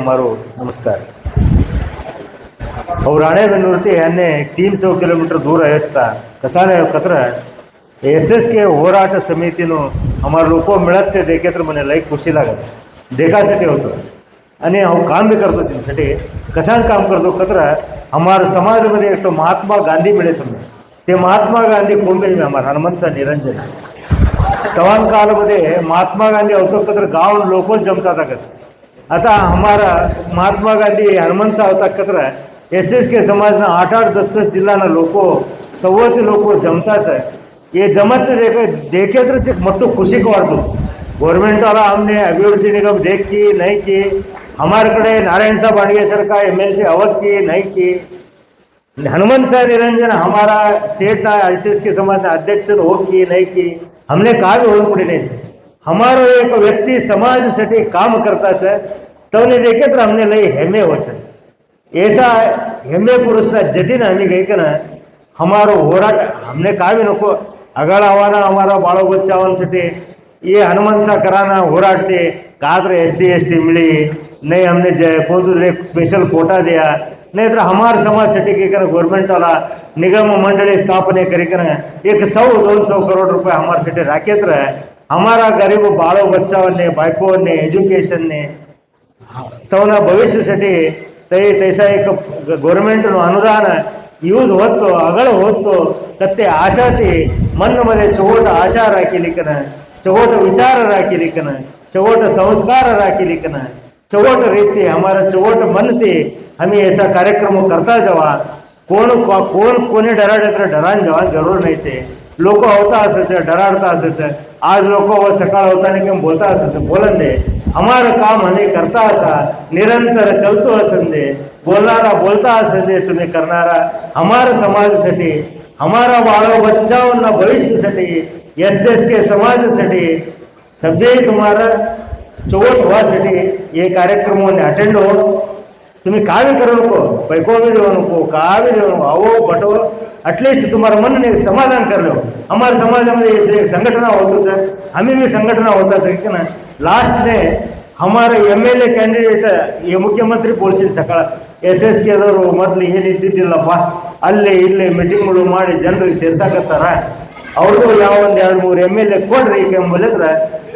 અમારો નમસ્કાર રાણે વેનુરથી અને તીનસો કિલોમીટર દૂર હસતા કસાને એસએસકે સમિતિનું અમારા લોકો મળત ते देखत મને लई खुशी देखा देखासाठी होतो आणि काम बी करतो त्यांच्यासाठी कसान काम करतो हो कत्र हमार समाजमध्ये एकटो महात्मा गांधी मिळे समजा ते महात्मा गांधी कोण बी हनुमंत हनुमंतसा निरंजन तवान मध्ये महात्मा गांधी होतो गाव लोक जमतात अतः हमारा મહાત્મા ગાંધી હનુમાન સાવ હતા કતરા એસએસકે સમાજના આઠ આઠ દસ દસ જિલ્લાના લોકો સૌથી લોકો જમતા છે એ જમત દેખેત્ર છે મોટું ખુશી વાળતું ગવર્મેન્ટવાળા અમને અભિવૃદ્ધિ નિગમ દેખી નહીં કે અમારા કડે નારાયણ સાહેબ અણગે સરકાર એમએલસી અવગતી નહીં કે हनुमान सर निरंजन हमारा स्टेट ना एस एस के समाज ना अध्यक्ष होगी नहीं की हमने कहा भी होने पड़े હમારો એક વ્યક્તિ સમાજ સઠી કામ કરતા છે તમને દેખે તો અમને લઈ હેમે હો છે એસા હેમે પુરુષના જતીને અમે કહી કે હમારો હોરાટ અમને કાવી નકો આગળ આવવાના અમારા બાળક બચ્ચાઓને સઠી એ હનુમાનસા કરાના હોરાટથી કાત્ર એસસી એસટી મળી નહીં અમને જે કોંದ್ರೆ ಸ್ಪೆಷಲ್ ಕೋಟಾ ದಿಯಾ નહીં તો હમાર સમાજ સઠી કે ગવર્મેન્ટવાલા નિગમ મંડળી સ્થાપನೆ કરી એક સૌ દોઢસો કરોડ રૂપિયા હમાર સઠી રાખે રહે અમારા ગરીબ બાળો બચ્ચાઓને બાળકોને એજ્યુકેશનને તવના ભવિષ્ય સેટી તે તૈસા એક ગೌರ್ಮೆಂಟ್ನು ಅನುದಾನ ಯೂಸ್ ಹೊತ್ತು ಅಗಳ ಹೊತ್ತು ಕತ್ತೆ ಆಶಾತಿ ಮನ್ನ ಮನೆ ಚೌಟ ಆಶಾ ರಾಕಿಲಿಕ್ಕನ ಚೌಟ ವಿಚಾರ ರಾಕಿಲಿಕ್ಕನ ಚೌಟ ಸಂಸ್ಕಾರ ರಾಕಿಲಿಕ್ಕನ ಚೌಟ ರೀತಿ ಹಮಾರ ಚೌಟ ಮನತಿ ಹಮಿ ऐसा કાર્યક્રમો કરતા જવા કોણ કોણ કોને ડરાડે ડરાન જવા જરૂર નહીં છે લોકો આવતા હશે છે ડરાડતા હશે છે આ જ લોકો હવે સકાળ આવતાને કેમ બોલતા હશે છે બોલન દે અમારું કામ અમે કરતા હતા નિરંतर ચલતું હશે દે બોલનારા બોલતા હશે દે તમે કરનારા અમારા સમાजासाठी हमारा बाळ बच्चावांना भविष्यासाठी एस एस के समाजासाठी सगळे तुम्हाला चोवट व्हासाठी हे कार्यक्रमाने अटेंड हो तुम्ही कावी करू नको पैकोवी देऊ नको कावी देऊ नको आवो बटो ಅಟ್ಲೀಸ್ಟ್ ತುಮಾರ ತುಂಬಾ ಮನ ಸಮಾಧಾನ ಕರ್ಲಿವ್ ಅಮಾರ ಸಮಾಜ ಸಂಘಟನ ಹೋದ್ರು ಸರ್ ಹಮಿಗಿ ಸಂಘಟನಾ ಲಾಸ್ಟ್ ಡೇ ಅಮರ ಎಮ್ ಎಲ್ ಎ ಕ್ಯಾಂಡಿಡೇಟ್ ಈ ಮುಖ್ಯಮಂತ್ರಿ ಪೋಳ್ಸಿದ್ ಸಕಾಲ ಎಸ್ ಎಸ್ ಕೆ ಅದವ್ರು ಮೊದಲು ಏನ್ ಇದ್ದಿತಿಲ್ಲಪ್ಪ ಅಲ್ಲಿ ಇಲ್ಲಿ ಮೀಟಿಂಗ್ ಮಾಡಿ ಜನರಿಗೆ ಸೇರ್ಸಾಕತ್ತಾರ ಅವ್ರ ಯಾವೊಂದ್ ಎರಡು ಮೂರು ಎಮ್ ಎಲ್ ಎ ಕೊಡ್ರಿ ಕೆಂಬ್ರ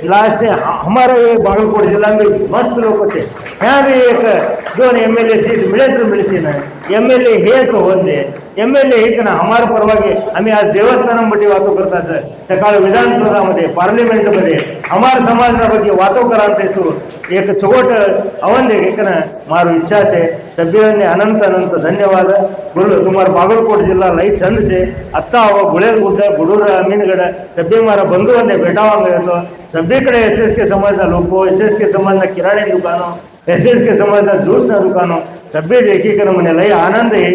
लास्ट में हमारा ये बागलकोट जिला में मस्त लोग थे यहाँ भी एक जो एम एल ए सीट मिले तो मिले ना एम एल ए हे तो होते एम एल ए हित ना हमारा परवागे आम्ही आज देवस्थान देवस्थानांबद्दल वातो करता सर सकाळ विधानसभामध्ये पार्लमेंटमध्ये हमार समाजना बघी वातो करा तेसु एक चोट एक एकन मारो इच्छा छे સભ્યોને अनंत અનંત ધન્યવાદ બોલો તમારા બાગલકોટ જિલ્લા લઈ છંદ છે અત્તા આવો ગુળેલ ગુડ્ડા ગુડુર અમીનગઢ સભ્ય મારા બંધુઓને ભેટાવા ગયો હતો सभी कड़े एस एस के समाज लोग एस एस के संबंध किराने दुकाने एस एस के संबंध जूस दुकाने सभी एकीकरण कर मैंने लई आनंद है